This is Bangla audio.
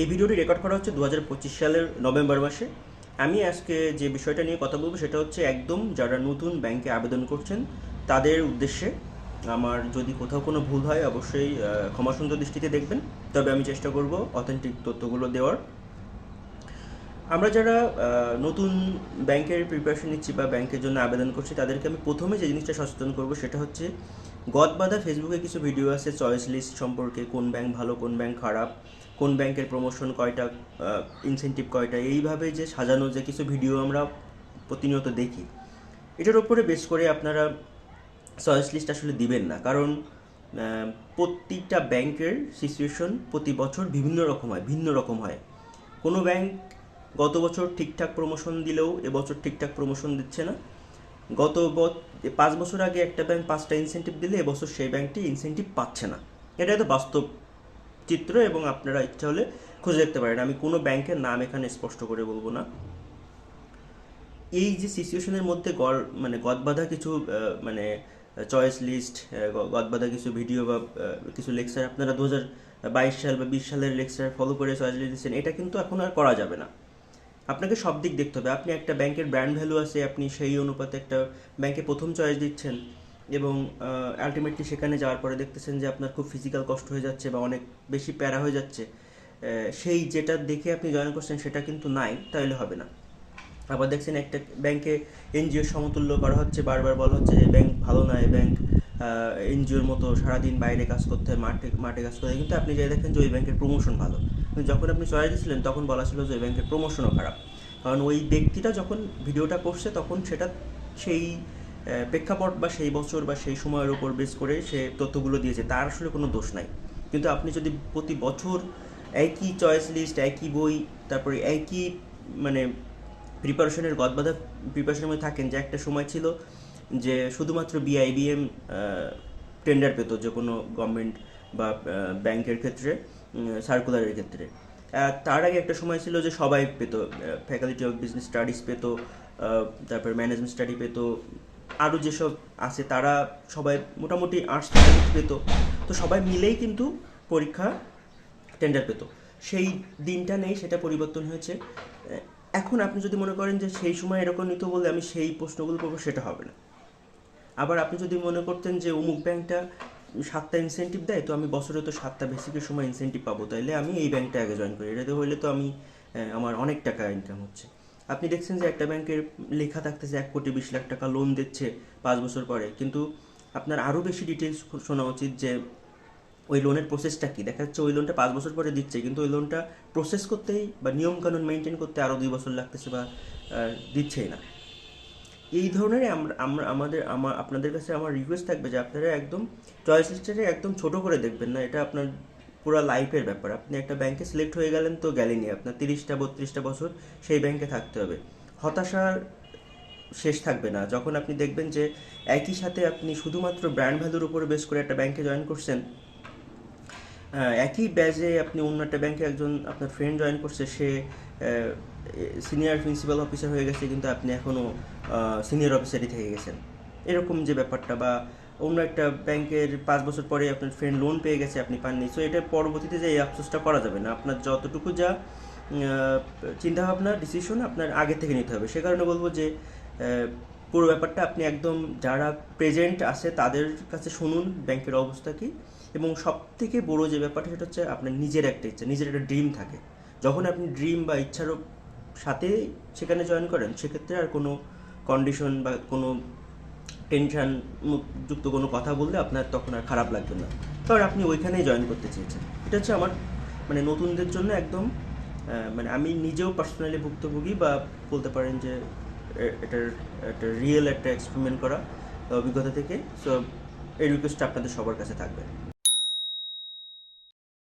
এই ভিডিওটি রেকর্ড করা হচ্ছে দু হাজার পঁচিশ সালের নভেম্বর মাসে। আমি আজকে যে বিষয়টা নিয়ে কথা বলব সেটা হচ্ছে একদম যারা নতুন ব্যাংকে আবেদন করছেন, তাদের উদ্দেশ্যে। আমার যদি কোথাও কোনো ভুল হয়, অবশ্যই ক্ষমাসুন্দর দৃষ্টিতে দেখবেন। তবে আমি চেষ্টা করব অথেন্টিক তথ্যগুলো দেওয়ার। আমরা যারা নতুন ব্যাংকের প্রিপারেশন নিচ্ছি বা ব্যাংকের জন্য আবেদন করছি, তাদেরকে আমি প্রথমে যে জিনিসটা সচেতন করব সেটা হচ্ছে গদবাধা ফেসবুকে কিছু ভিডিও আছে চয়েস লিস্ট সম্পর্কে, কোন ব্যাংক ভালো, কোন ব্যাংক খারাপ। কোন ব্যাংকের প্রমোশন কয়টা ইনসেন্টিভ কয়টা, এইভাবে যে সাজানো যে কিছু ভিডিও আমরা প্রতিনিয়ত দেখি, এটার উপরে বেশ করে আপনারা চয়েস লিস্ট আসলে দিবেন না। কারণ প্রতিটা ব্যাংকের সিচুয়েশন প্রতি বছর বিভিন্ন রকম হয়, ভিন্ন রকম হয়। কোনো ব্যাংক গত বছর ঠিকঠাক প্রমোশন দিলেও এবছর ঠিকঠাক প্রমোশন দিচ্ছে না। গত পাঁচ বছর আগে একটা ব্যাংক পাঁচটা ইনসেন্টিভ দিলে এবছর সেই ব্যাংকটি ইনসেন্টিভ পাচ্ছে না। এটা তো বাস্তব চিত্র এবং আপনারা ইচ্ছা হলে খুঁজে দেখতে পারেন। আমি কোনো ব্যাংকের নাম এখানে স্পষ্ট করে বলব না। এই যে সিচুয়েশনের মধ্যে গড় মানে গদবাধা কিছু মানে চয়েস লিস্ট গদবাধা কিছু ভিডিও বা কিছু লেকচার আপনারা দু বাইশ সাল বা বিশ সালের লেকচার ফলো করে চয়েস লিস্ট দিচ্ছেন, এটা কিন্তু এখন আর করা যাবে না। আপনাকে সব দিক দেখতে হবে। আপনি একটা ব্যাংকের ব্র্যান্ড ভ্যালু আছে, আপনি সেই অনুপাতে একটা ব্যাংকে প্রথম চয়েস দিচ্ছেন। এবং আলটিমেটলি সেখানে যাওয়ার পরে দেখতেছেন যে আপনার খুব ফিজিক্যাল কষ্ট হয়ে যাচ্ছে বা অনেক বেশি প্যারা হয়ে যাচ্ছে। সেই যেটা দেখে আপনি জয়েন করছেন সেটা কিন্তু নাই তাহলে হবে না। আবার দেখছেন একটা ব্যাংকে এনজিওর সমতুল্য করা হচ্ছে, বারবার বলা হচ্ছে যে ব্যাংক ভালো নয় ব্যাংক এনজিওর মতো সারাদিন বাইরে কাজ করতে হয়, মাঠে মাঠে কাজ করতে কিন্তু আপনি যাই দেখেন যে ওই ব্যাংকের প্রমোশন ভালো। যখন আপনি চয়েস দিয়েছিলেন তখন বলা ছিল যে ওই ব্যাংকের প্রমোশনও খারাপ। কারণ ওই ব্যক্তিটা যখন ভিডিওটা করছে, তখন সেটা সেই প্রেক্ষাপট বা সেই বছর বা সেই সময়ের উপর বেস করে সে তথ্যগুলো দিয়েছে, তার আসলে কোনো দোষ নাই। কিন্তু আপনি যদি প্রতি বছর একই চয়েস লিস্ট একই বই, তারপরে একই মানে প্রিপারেশনের গদবাধা প্রিপারেশনের মধ্যে থাকেন, যে একটা সময় ছিল যে শুধুমাত্র বিআইবিএম টেন্ডার পেত যে কোনো গভর্নমেন্ট বা ব্যাংকের ক্ষেত্রে সার্কুলারের ক্ষেত্রে। তার আগে একটা সময় ছিল যে সবাই পেতো ফ্যাকাল্টি অফ বিজনেস স্টাডিজ পেতো তারপর ম্যানেজমেন্ট স্টাডি পেতো আরও যেসব আছে, তারা সবাই মোটামুটি আর্টস পেতো। তো সবাই মিলেই কিন্তু পরীক্ষা টেন্ডার পেতো। সেই দিনটা নেই, সেটা পরিবর্তন হয়েছে। এখন আপনি যদি মনে করেন যে সেই সময় এরকম নিত বলে আমি সেই প্রশ্নগুলো করব, সেটা হবে না। আবার আপনি যদি মনে করতেন যে অমুক ব্যাংকটা সাতটা ইনসেন্টিভ দেয়, তো আমি বছরে তো সাতটা বেসিকের সময় ইনসেন্টিভ পাবো। তাইলে আমি এই ব্যাংকটা আগে জয়েন করি। এটাতে হইলে তো আমি আমার অনেক টাকা ইনকাম হচ্ছে। আপনি দেখছেন যে একটা ব্যাংকের লেখা থাকতেছে এক কোটি বিশ লাখ টাকা লোন দিচ্ছে পাঁচ বছর পরে। কিন্তু আপনার আরও বেশি ডিটেলস শোনা উচিত যে ওই লোনের প্রসেসটা কী? দেখা যাচ্ছে ওই লোনটা পাঁচ বছর পরে দিচ্ছে, কিন্তু ওই লোনটা প্রসেস করতেই বা নিয়মকানুন মেনটেন করতে আরও দুই বছর লাগতেছে বা দিচ্ছেই না। এই ধরনের আমরা আমাদের আমার আপনাদের কাছে আমার রিকোয়েস্ট থাকবে যে আপনারা একদম চয়েস লিস্টটাকে একদম ছোট করে দেখবেন না। এটা আপনার পুরো লাইফের ব্যাপার। আপনি একটা ব্যাংকে সিলেক্ট হয়ে গেলেন তো গেলেনি আপনার তিরিশটা, বত্রিশটা বছর সেই ব্যাংকে থাকতে হবে। হতাশার শেষ থাকবে না। যখন আপনি দেখবেন যে একই সাথে আপনি শুধুমাত্র ব্র্যান্ড ভ্যালুর উপরে বেস করে একটা ব্যাংকে জয়েন করছেন একই ব্যাজে আপনি অন্য একটা ব্যাংকে একজন আপনার ফ্রেন্ড জয়েন করছে, সে সিনিয়র প্রিন্সিপাল অফিসার হয়ে গেছে, কিন্তু আপনি এখনও সিনিয়র অফিসারই থেকে গেছেন। এরকম যে ব্যাপারটা বা অন্য একটা ব্যাংকের পাঁচ বছর পরে আপনার ফ্রেন্ড লোন পেয়ে গেছে, আপনি পাননি। সো এটা পরবর্তীতে যে এই আফসোসটা করা যাবে না। আপনার যতটুকু যা চিন্তাভাবনা ডিসিশন আপনার আগে থেকে নিতে হবে। সে কারণে বলব যে পুরো ব্যাপারটা আপনি একদম যারা প্রেজেন্ট আছে তাদের কাছে শুনুন, ব্যাংকের অবস্থা কী। এবং সব থেকে বড়ো যে ব্যাপারটা সেটা হচ্ছে আপনার নিজের একটা ইচ্ছা, নিজের একটা ড্রিম থাকে। যখন আপনি ড্রিম বা ইচ্ছার সাথে সেখানে জয়েন করেন, সেক্ষেত্রে আর কোনো কন্ডিশন বা কোনো টেনশন যুক্ত কোনো কথা বললে আপনার তখন আর খারাপ লাগবে না। কারণ আপনি ওইখানেই জয়েন করতে চেয়েছেন। এটা হচ্ছে আমার মানে নতুনদের জন্য একদম মানে আমি নিজেও পার্সোনালি ভুক্তভোগী বা বলতে পারেন যে এটার, একটা রিয়েল একটা এক্সপেরিমেন্ট করা অভিজ্ঞতা থেকে। সো এই রিকোয়েস্টটা আপনাদের সবার কাছে থাকবে।